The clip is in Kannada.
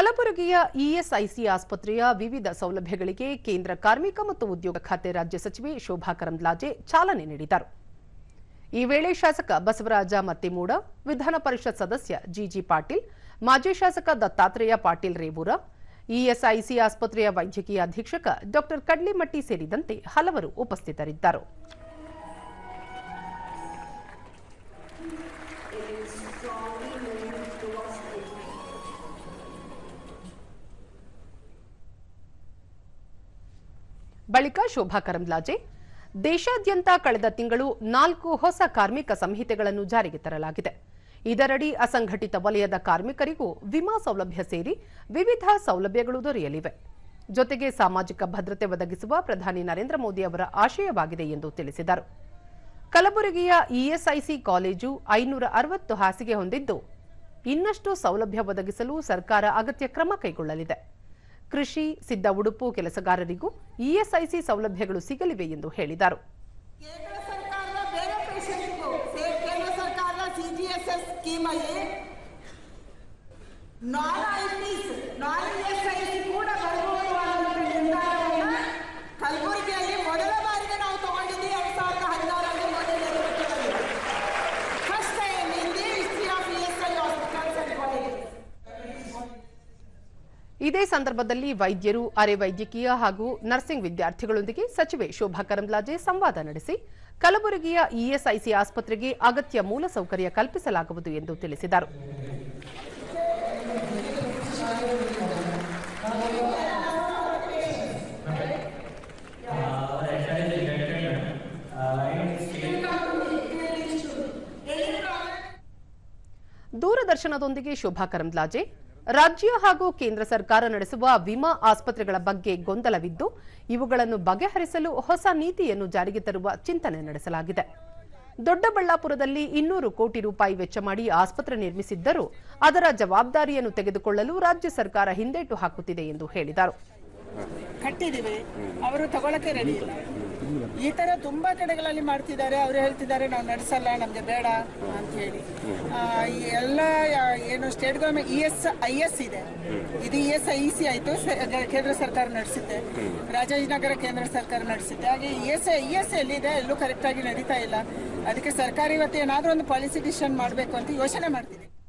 ಕಲಬುರಗಿಯ ಇಎಸ್ಐಸಿ ಆಸ್ಪತ್ರೆಯ ವಿವಿಧ ಸೌಲಭ್ಯಗಳಿಗೆ ಕೇಂದ್ರ ಕಾರ್ಮಿಕ ಮತ್ತು ಉದ್ಯೋಗ ಖಾತೆ ರಾಜ್ಯ ಸಚಿವೆ ಶೋಭಾ ಕರಂದ್ಲಾಜೆ ಚಾಲನೆ ನೀಡಿದರು. ಈ ವೇಳೆ ಶಾಸಕ ಬಸವರಾಜ ಮತ್ತಿಮೂಡ, ವಿಧಾನ ಪರಿಷತ್ ಸದಸ್ಯ ಜಿಜಿ ಪಾಟೀಲ್, ಮಾಜಿ ಶಾಸಕ ದತ್ತಾತ್ರೇಯ ಪಾಟೀಲ್ ರೇವೂರ, ಇಎಸ್ಐಸಿ ಆಸ್ಪತ್ರೆಯ ವೈದ್ಯಕೀಯ ಅಧೀಕ್ಷಕ ಡಾ ಕಡ್ಲಿಮಟ್ಟಿ ಸೇರಿದಂತೆ ಹಲವರು ಉಪಸ್ಥಿತರಿದ್ದರು. ಬಳಿಕ ಶೋಭಾ ಕರಂದ್ಲಾಜೆ. ದೇಶಾದ್ಯಂತ ಕಳೆದ ತಿಂಗಳು ನಾಲ್ಕು ಹೊಸ ಕಾರ್ಮಿಕ ಸಂಹಿತೆಗಳನ್ನು ಜಾರಿಗೆ ತರಲಾಗಿದೆ. ಇದರಡಿ ಅಸಂಘಟಿತ ವಲಯದ ಕಾರ್ಮಿಕರಿಗೂ ವಿಮಾ ಸೌಲಭ್ಯ ಸೇರಿ ವಿವಿಧ ಸೌಲಭ್ಯಗಳು ದೊರೆಯಲಿವೆ. ಜೊತೆಗೆ ಸಾಮಾಜಿಕ ಭದ್ರತೆ ಒದಗಿಸುವ ಪ್ರಧಾನಿ ನರೇಂದ್ರ ಮೋದಿ ಅವರ ಆಶಯವಾಗಿದೆ ಎಂದು ತಿಳಿಸಿದರು. ಕಲಬುರಗಿಯ ಇಎಸ್ಐಸಿ ಕಾಲೇಜು ಐನೂರ ಅರವತ್ತು ಹಾಸಿಗೆ ಹೊಂದಿದ್ದು, ಇನ್ನಷ್ಟು ಸೌಲಭ್ಯ ಒದಗಿಸಲು ಸರ್ಕಾರ ಅಗತ್ಯ ಕ್ರಮ ಕೈಗೊಳ್ಳಲಿದೆ. ಕೃಷಿ ಸಿದ್ಧ ಉಡುಪು ಕೆಲಸಗಾರರಿಗೂ ಇಎಸ್ಐಸಿ ಸೌಲಭ್ಯಗಳು ಸಿಗಲಿವೆ ಎಂದು ಹೇಳಿದರು. ಕೇಂದ್ರ ಐ ಬೇರೆ ಇದೇ ಸಂದರ್ಭದಲ್ಲಿ ವೈದ್ಯರು ಅರೆ ವೈದ್ಯಕೀಯ ಹಾಗೂ ನರ್ಸಿಂಗ್ ವಿದ್ಯಾರ್ಥಿಗಳೊಂದಿಗೆ ಸಚಿವೆ ಶೋಭಾ ಕರಂದ್ಲಾಜೆ ಸಂವಾದ ನಡೆಸಿ, ಕಲಬುರಗಿಯ ಇಎಸ್ಐಸಿ ಆಸ್ಪತ್ರೆಗೆ ಅಗತ್ಯ ಮೂಲಸೌಕರ್ಯ ಕಲ್ಪಿಸಲಾಗುವುದು ಎಂದು ತಿಳಿಸಿದರು. ದೂರದರ್ಶನದೊಂದಿಗೆ ಶೋಭಾ ಕರಂದ್ಲಾಜೆ ರಾಜ್ಯ ಹಾಗೂ ಕೇಂದ್ರ ಸರ್ಕಾರ ನಡೆಸುವ ವಿಮಾ ಆಸ್ಪತ್ರೆಗಳ ಬಗ್ಗೆ ಗೊಂದಲವಿದ್ದು, ಇವುಗಳನ್ನು ಬಗೆಹರಿಸಲು ಹೊಸ ನೀತಿಯನ್ನು ಜಾರಿಗೆ ತರುವ ಚಿಂತನೆ ನಡೆಸಲಾಗಿದೆ. ದೊಡ್ಡಬಳ್ಳಾಪುರದಲ್ಲಿ ಇನ್ನೂರು ಕೋಟಿ ರೂಪಾಯಿ ವೆಚ್ಚ ಮಾಡಿ ಆಸ್ಪತ್ರೆ ನಿರ್ಮಿಸಿದ್ದರೂ, ಅದರ ಜವಾಬ್ದಾರಿಯನ್ನು ತೆಗೆದುಕೊಳ್ಳಲು ರಾಜ್ಯ ಸರ್ಕಾರ ಹಿಂದೇಟು ಹಾಕುತ್ತಿದೆ ಎಂದು ಹೇಳಿದರು. ಈ ತರ ತುಂಬಾ ಕಡೆಗಳಲ್ಲಿ ಮಾಡ್ತಿದ್ದಾರೆ. ಅವ್ರು ಹೇಳ್ತಿದ್ದಾರೆ ನಾವು ನಡೆಸಲ್ಲ ನಮ್ಗೆ ಬೇಡ ಅಂತ ಹೇಳಿ. ಆ, ಈ ಎಲ್ಲ ಯಾ- ಏನು state government E S I S ಇದೆ. ಇದು ಇ ಎಸ್ ಐ ಸಿ ಆಯ್ತು. ಸ- ಕೇಂದ್ರ ಸರ್ಕಾರ ನಡೆಸುತ್ತೆ ರಾಜಾಜಿನಗರ ಕೇಂದ್ರ ಸರ್ಕಾರ ನಡೆಸುತ್ತೆ ಹಾಗೆ ಇ ಎಸ್ ಐ ಎಸ್ ಎಲ್ಲಿದೆ ಎಲ್ಲೂ ಕರೆಕ್ಟ್ ಆಗಿ ನಡೀತಾ ಇಲ್ಲ. ಅದಕ್ಕೆ ಸರ್ಕಾರ ಇವತ್ತು ಏನಾದ್ರೂ ಒಂದು ಪಾಲಿಸಿ ಡಿಸಿಷನ್ ಮಾಡಬೇಕು ಅಂತ ಯೋಚನೆ ಮಾಡ್ತಿದೆ.